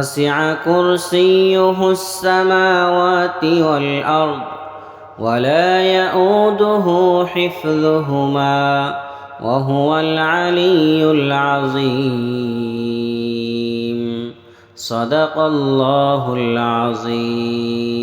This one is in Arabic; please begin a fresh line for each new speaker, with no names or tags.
وسع كرسيه السماوات والأرض ولا يئوده حفظهما وهو العلي العظيم. صدق الله العظيم.